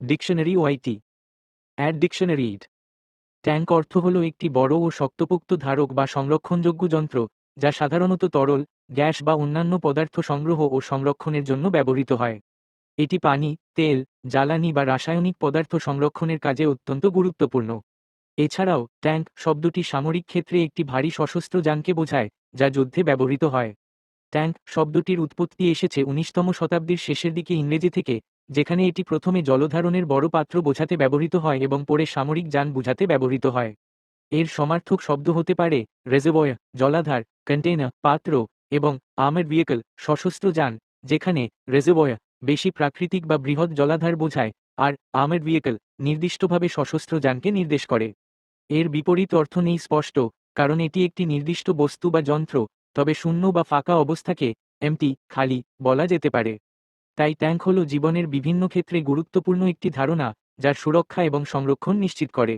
Dictionary ওয়াইটি add dictionary ইড tank অর্থ হল একটি বড় ও শক্তপোক্ত ধারক বা সংরক্ষণযোগ্য যন্ত্র, যা সাধারণত তরল, গ্যাস বা অন্যান্য পদার্থ সংগ্রহ ও সংরক্ষণের জন্য ব্যবহৃত হয়। এটি পানি, তেল, জ্বালানি বা রাসায়নিক পদার্থ সংরক্ষণের কাজে অত্যন্ত গুরুত্বপূর্ণ। এছাড়াও, ট্যাঙ্ক শব্দটি সামরিক ক্ষেত্রে একটি ভারী সশস্ত্র যানকে বোঝায়, যা যুদ্ধে ব্যবহৃত হয়। ট্যাঙ্ক শব্দটির উৎপত্তি এসেছে উনিশতম শতাব্দীর শেষের দিকে ইংরেজি থেকে যেখানে এটি প্রথমে জলধারণের বড় পাত্র বোঝাতে ব্যবহৃত হয় এবং পরে সামরিক যান বুঝাতে ব্যবহৃত হয়। এর সমার্থক শব্দ হতে পারে রেজেবয় জলাধার কন্টেইনার পাত্র এবং আমের ভিয়েকল সশস্ত্র যান, যেখানে রেজেবয় বেশি প্রাকৃতিক বা বৃহৎ জলাধার বোঝায় আর আমের ভিয়েকল নির্দিষ্টভাবে সশস্ত্র যানকে নির্দেশ করে। এর বিপরীত অর্থ নেই স্পষ্ট, কারণ এটি একটি নির্দিষ্ট বস্তু বা যন্ত্র, তবে শূন্য বা ফাঁকা অবস্থাকে এমটি খালি বলা যেতে পারে। তাই ট্যাঙ্ক হল জীবনের বিভিন্ন ক্ষেত্রে গুরুত্বপূর্ণ একটি ধারণা যার সুরক্ষা এবং সংরক্ষণ নিশ্চিত করে।